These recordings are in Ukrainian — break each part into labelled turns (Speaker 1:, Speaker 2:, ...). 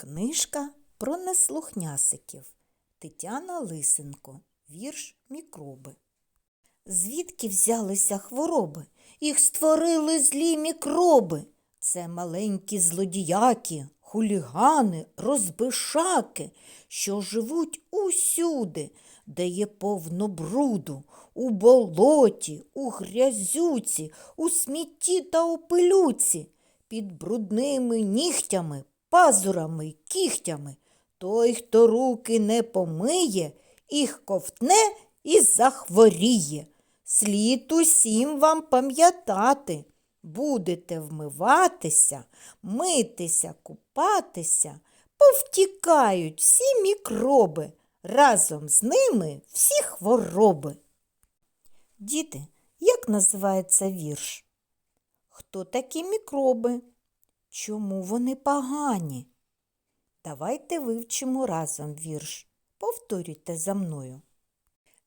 Speaker 1: Книжка про неслухнясиків. Тетяна Лисенко. Вірш Мікроби. Звідки взялися хвороби? Їх створили злі мікроби. Це маленькі злодіяки, хулігани, розбишаки, що живуть усюди, де є повно бруду, у болоті, у грязюці, у смітті та у пилюці, під брудними нігтями, пазурами кігтями. Той, хто руки не помиє, їх ковтне і захворіє. Слід усім вам пам'ятати. Будете вмиватися, митися, купатися, повтікають всі мікроби, разом з ними всі хвороби. Діти, як називається вірш? Хто такі мікроби? Чому вони погані? Давайте вивчимо разом вірш. Повторюйте за мною.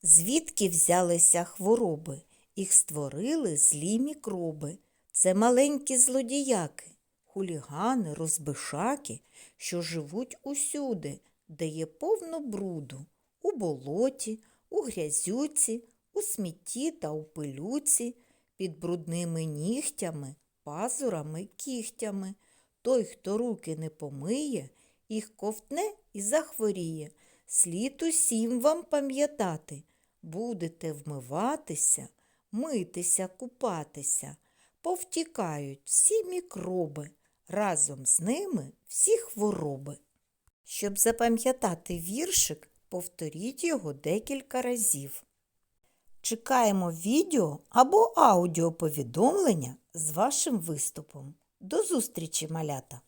Speaker 1: Звідки взялися хвороби? Їх створили злі мікроби. Це маленькі злодіяки, хулігани, розбишаки, що живуть усюди, де є повно бруду, у болоті, у грязюці, у смітті та у пилюці, під брудними нігтями, пазурами, кігтями. Той, хто руки не помиє, їх ковтне і захворіє. Слід усім вам пам'ятати, будете вмиватися, митися, купатися, повтікають всі мікроби, разом з ними всі хвороби. Щоб запам'ятати віршик, повторіть його декілька разів. Чекаємо відео або аудіоповідомлення з вашим виступом. До зустрічі, малята!